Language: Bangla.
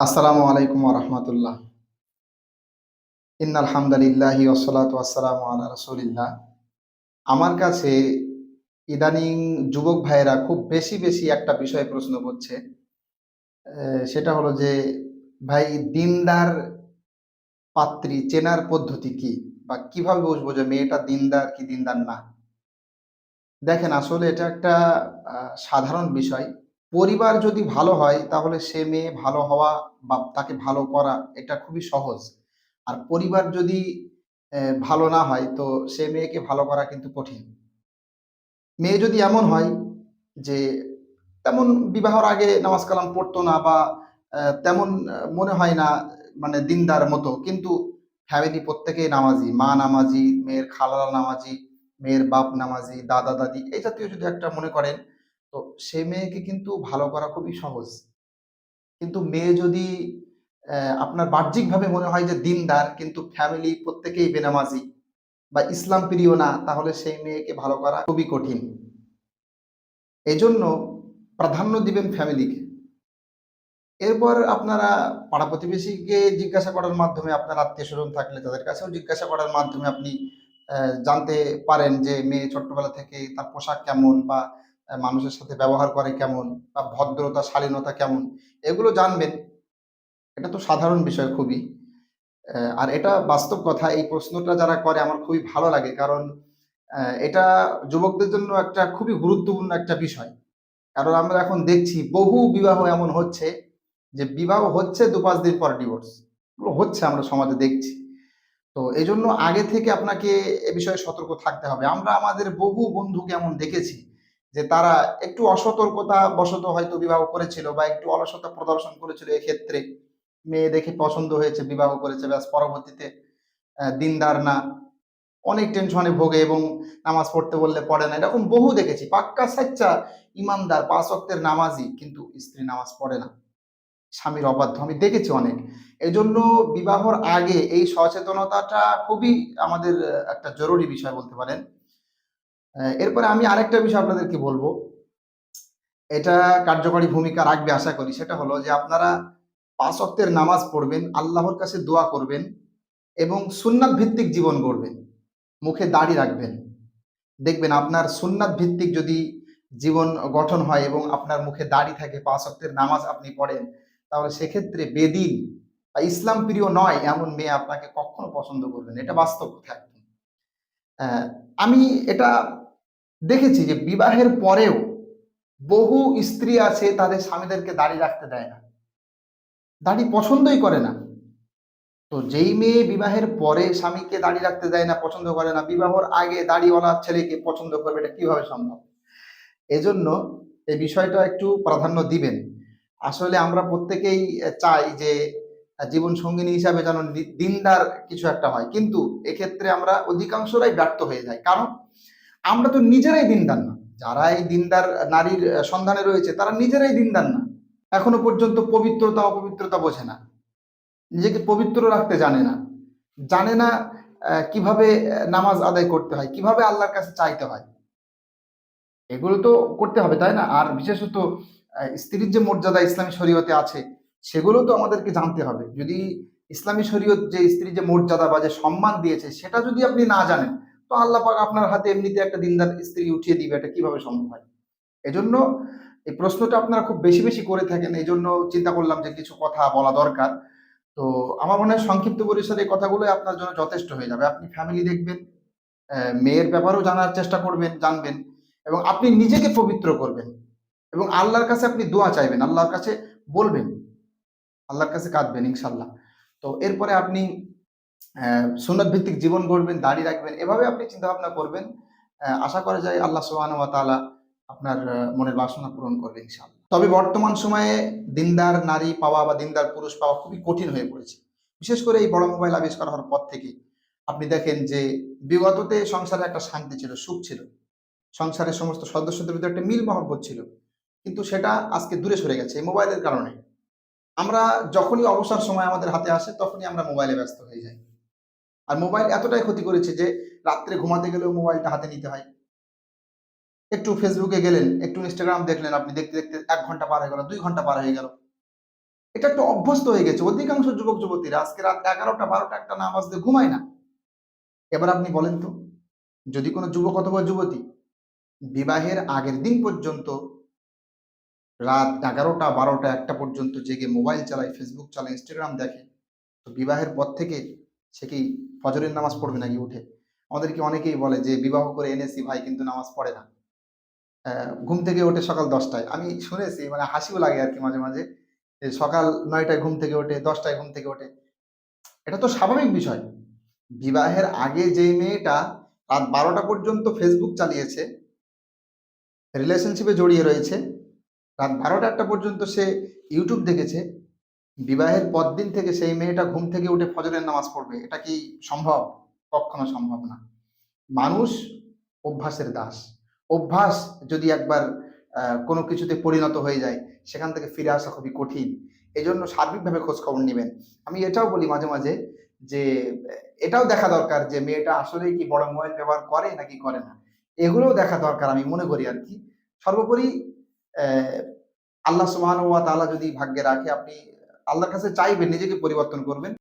আসসালামু আলাইকুম রহমতুল্লাহ। ইন্নাল হামদালিল্লাহি ওসলাত আসসালামু আলা রসুলিল্লাহ। আমার কাছে ইদানিং যুবক ভাইয়েরা খুব বেশি বেশি একটা বিষয়ে প্রশ্ন করছে। সেটা হলো যে, ভাই, দিনদার পাত্রী চেনার পদ্ধতি কি? বা কীভাবে বুঝব যে মেয়েটা দিনদার কি দিনদার না? দেখেন, আসলে এটা একটা সাধারণ বিষয়। পরিবার যদি ভালো হয়, তাহলে সে মেয়ে ভালো হওয়া বা তাকে ভালো করা এটা খুবই সহজ। আর পরিবার যদি ভালো না হয়, তো সে মেয়েকে ভালো করা কিন্তু কঠিন। মেয়ে যদি এমন হয় যে, তেমন বিবাহর আগে নামাজ কালাম পড়তো না বা তেমন মনে হয় না মানে দিনদার মতো, কিন্তু ফ্যামিলি প্রত্যেকেই নামাজি। মা নামাজি, মেয়ের খালারা নামাজি, মেয়ের বাপ নামাজি, দাদা, দাদি, এই জাতীয় যদি একটা মনে করেন তো সে মেয়েকে কিন্তু ভালো করা খুবই সহজ। কিন্তু মেয়ে যদি আপনার বাহ্যিকভাবে মনে হয় যে দিনদার, কিন্তু ফ্যামিলি প্রত্যেকেই বেনামাজি বা ইসলাম প্রিয় না, তাহলে সেই মেয়েকে ভালো করা খুবই কঠিন। এজন্য প্রাধান্য দিবেন ফ্যামিলিকে এরপর আপনারা পাড়া প্রতিবেশীকে জিজ্ঞাসা করার মাধ্যমে আপনার আত্মীয় স্বজন থাকলে তাদের কাছেও জিজ্ঞাসা করার মাধ্যমে আপনি জানতে পারেন যে মেয়ে ছোট্টবেলা থেকে তার পোশাক কেমন বা মানুষের সাথে ব্যবহার করে কেমন বা ভদ্রতা, শালীনতা কেমন, এগুলো জানবেন। এটা তো সাধারণ বিষয় খুবই। আর এটা বাস্তব কথা, এই প্রশ্নটা যারা করে আমার খুবই ভালো লাগে, কারণ এটা যুবকদের জন্য একটা খুবই গুরুত্বপূর্ণ একটা বিষয়। কারণ আমরা এখন দেখছি বহু বিবাহ এমন হচ্ছে যে বিবাহ হচ্ছে দু পাঁচ দিন পর ডিভোর্স হচ্ছে আমরা সমাজে দেখছি। তো এই জন্য আগে থেকে আপনাকে এ বিষয়ে সতর্ক থাকতে হবে। আমরা আমাদের বহু বন্ধুকে এমন দেখেছি যে তারা একটু অসতর্কতা বশত হয়তো বিবাহ করেছিল বা একটু অলসতা প্রদর্শন করেছিল এক্ষেত্রে। মেয়ে দেখে পছন্দ হয়েছে, বিবাহ করেছে, ব্যাস পরবর্তীতে দিনদার না। অনেক টেনশনে ভোগে এবং নামাজ পড়তে বললে পড়ে না। এরকম বহু দেখেছি। পাক্কা সাচ্চা ইমানদার পাঁচ ওয়াক্তের নামাজি কিন্তু স্ত্রী নামাজ পড়ে না। স্বামীর অবাধ্য। আমি দেখেছি অনেক। এই জন্য বিবাহর আগে এই সচেতনতাটা খুবই আমাদের একটা জরুরি বিষয় বলতে পারেন। এরপরে আমি আরেকটা বিষয় আপনাদেরকে বলব। এটা কার্যকরী ভূমিকা রাখবে আশা করি। সেটা হলো যে আপনারা পাঁচ ওয়াক্তের নামাজ পড়বেন, আল্লাহর কাছে দোয়া করবেন এবং সুন্নাত ভিত্তিক জীবন গড়বেন, মুখে দাড়ি রাখবেন। দেখবেন আপনার সুন্নাত ভিত্তিক যদি জীবন গঠন হয় এবং আপনার মুখে দাড়ি থাকে, পাঁচ ওয়াক্তের নামাজ আপনি পড়েন, তাহলে সেক্ষেত্রে বেদিন বা ইসলাম প্রিয় নয় এমন মেয়ে আপনাকে কখনো পছন্দ করবেন এটা বাস্তব কথা আমি এটা দেখেছি যে বিবাহের পরেও বহু স্ত্রী আছে তাদের স্বামীদেরকে দাড়ি রাখতে দেয় না। দাড়ি পছন্দই করে না। তো যেই মেয়ে বিবাহের পরে স্বামীকে দাড়ি রাখতে দেয় না, পছন্দ করে না, বিবাহর আগে দাড়িওয়ালা ছেলেকে পছন্দ করবে, এটা কীভাবে সম্ভব? এজন্য এই বিষয়টা একটু প্রাধান্য দিবেন। আসলে আমরা প্রত্যেকেই চাই যে জীবন সঙ্গিনী হিসাবে যেন দিনদার কিছু একটা হয়। কিন্তু এক্ষেত্রে আমরা অধিকাংশরাই ব্যর্থ হয়ে যাই। কারণ আমরা তো নিজেরাই দিনদার না। যারা এই দিনদার নারীর সন্ধানে রয়েছে, তারা নিজেরাই দিনদার না। এখনও পর্যন্ত পবিত্রতা, অপবিত্রতা বোঝে না। নিজেকে পবিত্র রাখতে জানে না। জানে না কীভাবে নামাজ আদায় করতে হয়, কীভাবে আল্লাহর কাছে চাইতে হয়। এগুলো তো করতে হবে, তাই না? আর বিশেষত স্ত্রীর যে মর্যাদা ইসলামী শরীয়তে আছে, সেগুলো তো আমাদেরকে জানতে হবে। যদি ইসলামী শরীয়ত যে স্ত্রীর যে মর্যাদা বা যে সম্মান দিয়েছে, সেটা যদি আপনি না জানেন তো আল্লাহ পাক আপনার হাতে এমনিতে একটা দিনদার স্ত্রী উঠিয়ে দিবে, এটা কীভাবে সম্ভব হয়? এজন্য এই প্রশ্নটা আপনারা খুব বেশি বেশি করে থাকেন এই জন্য চিন্তা করলাম যে কিছু কথা বলা দরকার। তো আমার মনে হয় সংক্ষিপ্ত পরিসরে এই কথাগুলো আপনার জন্য যথেষ্ট হয়ে যাবে। আপনি ফ্যামিলি দেখবেন মেয়ের ব্যাপারেও জানার চেষ্টা করবেন, জানবেন এবং আপনি নিজেকে পবিত্র করবেন এবং আল্লাহর কাছে আপনি দোয়া চাইবেন, আল্লাহর কাছে বলবেন, আল্লাহর কাছে কাঁদবেন ইনশাল্লাহ তো এরপরে আপনি আহ, সুন্নত ভিত্তিক জীবন গড়বেন দাড়ি রাখবেন এভাবে আপনি চিন্তা ভাবনা করবেন আশা করা যায় আল্লাহ সুবহানাহু ওয়া তাআলা আপনার মনের বাসনা পূরণ করবে ইনশাআল্লাহ। তবে বর্তমান সময়ে দিনদার নারী পাওয়া বা দিনদার পুরুষ পাওয়া খুবই কঠিন হয়ে পড়েছে। বিশেষ করে এই বড় মোবাইল আবিষ্কার হওয়ার পর থেকে আপনি দেখেন যে বিগততে সংসারে একটা শান্তি ছিল সুখ ছিল। সংসারের সমস্ত সদস্যদের ভিতরে একটা মিল মহব্বত ছিল। কিন্তু সেটা আজকে দূরে সরে গেছে এই মোবাইলের কারণে। আমরা যখনই অবসর সময় আমাদের হাতে আসে তখনই আমরা মোবাইলে ব্যস্ত হয়ে যাই। আর মোবাইল এতটাই ক্ষতি করেছে যে রাত্রে ঘুমাতে গেলেও মোবাইলটা হাতে নিতে হয়। একটু ফেসবুকে গেলেন, একটু ইনস্টাগ্রাম দেখলেন আপনি, দেখতে দেখতে এক ঘণ্টা পার হয়ে গেল, দুই ঘণ্টা পার হয়ে গেল। এটা একটু অভ্যস্ত হয়ে গেছে। অধিকাংশ যুবক যুবতীরা আজকে রাত এগারোটা বারোটা একটা নামাজ দিয়ে ঘুমায় না। এবার আপনি বলেন তো, যদি কোনো যুবক অথবা যুবতী বিবাহের আগের দিন পর্যন্ত রাত এগারোটা বারোটা একটা পর্যন্ত জেগে মোবাইল চালায় ফেসবুক চালায় ইনস্টাগ্রাম দেখে, তো বিবাহের পর থেকে সে কি ফজরের নামাজ পড়বে নাকি উঠে? আমাদেরকে অনেকেই বলে যে, বিবাহ করে এনেছি ভাই, কিন্তু নামাজ পড়ে না। ঘুম থেকে ওঠে সকাল দশটায়। আমি শুনেছি মানে হাসিও লাগে আর কি মাঝে মাঝে সকাল নয়টায় ঘুম থেকে ওঠে, দশটায় ঘুম থেকে ওঠে। এটা তো স্বাভাবিক বিষয়। বিবাহের আগে যে মেয়েটা রাত বারোটা পর্যন্ত ফেসবুক চালিয়েছে রিলেশনশিপে জড়িয়ে রয়েছে, রাত বারোটা একটা পর্যন্ত সে ইউটিউব দেখেছে বিবাহের পর দিন থেকে সেই মেয়েটা ঘুম থেকে উঠে ফজরের নামাজ পড়বে। এটা কি সম্ভব? কখনো সম্ভব না। মানুষ অভ্যাসের দাস। অভ্যাস যদি একবার কোনো কিছুতে পরিণত হয়ে যায়, সেখান থেকে ফিরে আসা খুবই কঠিন। এই জন্য সার্বিকভাবে খোঁজ খবর নেবেন। আমি এটাও বলি মাঝে মাঝে যে, এটাও দেখা দরকার যে, মেয়েটা আসলেই কি বড় মোবাইল ব্যবহার করে নাকি করে না? এগুলোও দেখা দরকার আমি মনে করি আর কি সর্বোপরি আল্লাহ তাআলা যদি ভাগ্যে রাখে, আপনি আল্লাহর কাছে চাইবেন নিজেকে পরিবর্তন করবেন।